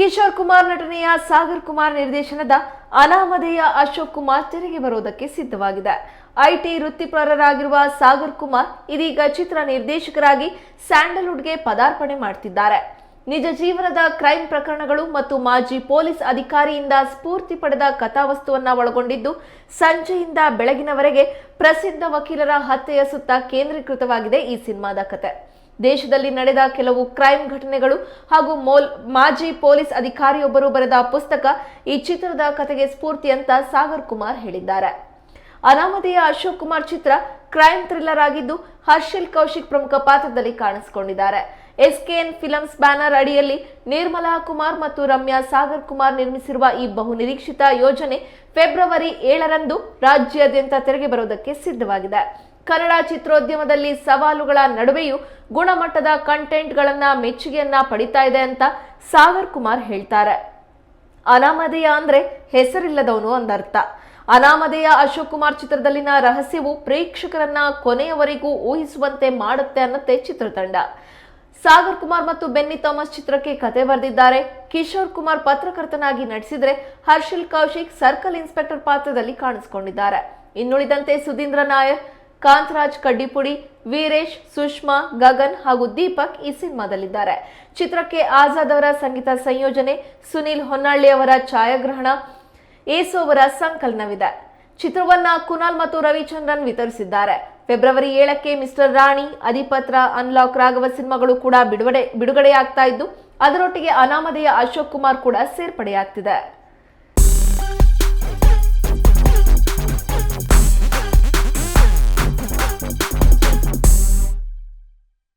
ಕಿಶೋರ್ ಕುಮಾರ್ ನಟನೆಯ ಸಾಗರ್ ಕುಮಾರ್ ನಿರ್ದೇಶನದ ಅನಾಮಧೇಯ ಅಶೋಕ್ ಕುಮಾರ್ ತೆರೆಗೆ ಬರುವುದಕ್ಕೆ ಸಿದ್ಧವಾಗಿದೆ. ಐಟಿ ವೃತ್ತಿಪರರಾಗಿರುವ ಸಾಗರ್ ಕುಮಾರ್ ಇದೀಗ ಚಿತ್ರ ನಿರ್ದೇಶಕರಾಗಿ ಸ್ಯಾಂಡಲ್ವುಡ್ಗೆ ಪದಾರ್ಪಣೆ ಮಾಡ್ತಿದ್ದಾರೆ. ನಿಜ ಜೀವನದ ಕ್ರೈಮ್ ಪ್ರಕರಣಗಳು ಮತ್ತು ಮಾಜಿ ಪೊಲೀಸ್ ಅಧಿಕಾರಿಯಿಂದ ಸ್ಫೂರ್ತಿ ಪಡೆದ ಕಥಾವಸ್ತುವನ್ನ ಒಳಗೊಂಡಿದ್ದು ಸಂಜೆಯಿಂದ ಬೆಳಗಿನವರೆಗೆ ಪ್ರಸಿದ್ಧ ವಕೀಲರ ಹತ್ಯೆಯ ಸುತ್ತ ಕೇಂದ್ರೀಕೃತವಾಗಿದೆ ಈ ಸಿನಿಮಾದ ಕತೆ. ದೇಶದಲ್ಲಿ ನಡೆದ ಕೆಲವು ಕ್ರೈಮ್ ಘಟನೆಗಳು ಹಾಗೂ ಮೋಲ್, ಮಾಜಿ ಪೊಲೀಸ್ ಅಧಿಕಾರಿಯೊಬ್ಬರು ಬರೆದ ಪುಸ್ತಕ ಈ ಚಿತ್ರದ ಕಥೆಗೆ ಸ್ಫೂರ್ತಿ ಅಂತ ಸಾಗರ್ ಕುಮಾರ್ ಹೇಳಿದ್ದಾರೆ. ಅನಾಮಧೇಯ ಅಶೋಕ್ ಕುಮಾರ್ ಚಿತ್ರ ಕ್ರೈಮ್ ಥ್ರಿಲ್ಲರ್ ಆಗಿದ್ದು, ಹರ್ಷಿಲ್ ಕೌಶಿಕ್ ಪ್ರಮುಖ ಪಾತ್ರದಲ್ಲಿ ಕಾಣಿಸಿಕೊಂಡಿದ್ದಾರೆ. ಎಸ್ಕೆಎನ್ ಫಿಲಮ್ಸ್ ಬ್ಯಾನರ್ ಅಡಿಯಲ್ಲಿ ನಿರ್ಮಲಾ ಕುಮಾರ್ ಮತ್ತು ರಮ್ಯಾ ಸಾಗರ್ ಕುಮಾರ್ ನಿರ್ಮಿಸಿರುವ ಈ ಬಹುನಿರೀಕ್ಷಿತ ಯೋಜನೆ ಫೆಬ್ರವರಿ ಏಳರಂದು ರಾಜ್ಯಾದ್ಯಂತ ತೆರೆಗೆ ಬರುವುದಕ್ಕೆ ಸಿದ್ಧವಾಗಿದೆ. ಕನ್ನಡ ಚಿತ್ರೋದ್ಯಮದಲ್ಲಿ ಸವಾಲುಗಳ ನಡುವೆಯೂ ಗುಣಮಟ್ಟದ ಕಂಟೆಂಟ್ಗಳನ್ನ ಮೆಚ್ಚುಗೆಯನ್ನ ಪಡಿತಾ ಇದೆ ಅಂತ ಸಾಗರ್ ಕುಮಾರ್ ಹೇಳ್ತಾರೆ. ಅನಾಮಧೇಯ ಅಂದ್ರೆ ಹೆಸರಿಲ್ಲದವನು ಅಂದರ್ಥ. ಅನಾಮಧೇಯ ಅಶೋಕ್ ಕುಮಾರ್ ಚಿತ್ರದಲ್ಲಿನ ರಹಸ್ಯವು ಪ್ರೇಕ್ಷಕರನ್ನ ಕೊನೆಯವರೆಗೂ ಊಹಿಸುವಂತೆ ಮಾಡುತ್ತೆ ಅನ್ನತ್ತೆ ಚಿತ್ರತಂಡ. ಸಾಗರ್ ಕುಮಾರ್ ಮತ್ತು ಬೆನ್ನಿ ಥಾಮಸ್ ಚಿತ್ರಕ್ಕೆ ಕತೆ ಬರೆದಿದ್ದಾರೆ. ಕಿಶೋರ್ ಕುಮಾರ್ ಪತ್ರಕರ್ತನಾಗಿ ನಟಿಸಿದ್ರೆ ಹರ್ಷಿಲ್ ಕೌಶಿಕ್ ಸರ್ಕಲ್ ಇನ್ಸ್ಪೆಕ್ಟರ್ ಪಾತ್ರದಲ್ಲಿ ಕಾಣಿಸಿಕೊಂಡಿದ್ದಾರೆ. ಇನ್ನುಳಿದಂತೆ ಸುಧೀಂದ್ರ ನಾಯರ್ ಕಾಂತರಾಜ್ ಕಡ್ಡಿಪುಡಿ, ವೀರೇಶ್, ಸುಷ್ಮಾ, ಗಗನ್ ಹಾಗೂ ದೀಪಕ್ ಈ ಸಿನಿಮಾದಲ್ಲಿದ್ದಾರೆ. ಚಿತ್ರಕ್ಕೆ ಆಜಾದ್ ಅವರ ಸಂಗೀತ ಸಂಯೋಜನೆ, ಸುನೀಲ್ ಹೊನ್ನಾಳಿ ಅವರ ಛಾಯಾಗ್ರಹಣ, ಏಸು ಅವರ ಸಂಕಲನವಿದೆ. ಚಿತ್ರವನ್ನ ಕುನಾಲ್ ಮತ್ತು ರವಿಚಂದ್ರನ್ ವಿತರಿಸಿದ್ದಾರೆ. ಫೆಬ್ರವರಿ ಏಳಕ್ಕೆ ಮಿಸ್ಟರ್ ರಾಣಿ, ಅಧಿಪತ್ರ, ಅನ್ಲಾಕ್ ರಾಘವ ಸಿನಿಮಾಗಳು ಕೂಡ ಬಿಡುಗಡೆ, ಬಿಡುಗಡೆಯಾಗ್ತಾ ಇದ್ದು, ಅದರೊಟ್ಟಿಗೆ ಅನಾಮಧೇಯ ಅಶೋಕ್ ಕುಮಾರ್ ಕೂಡ ಸೇರ್ಪಡೆಯಾಗ್ತಿದೆ.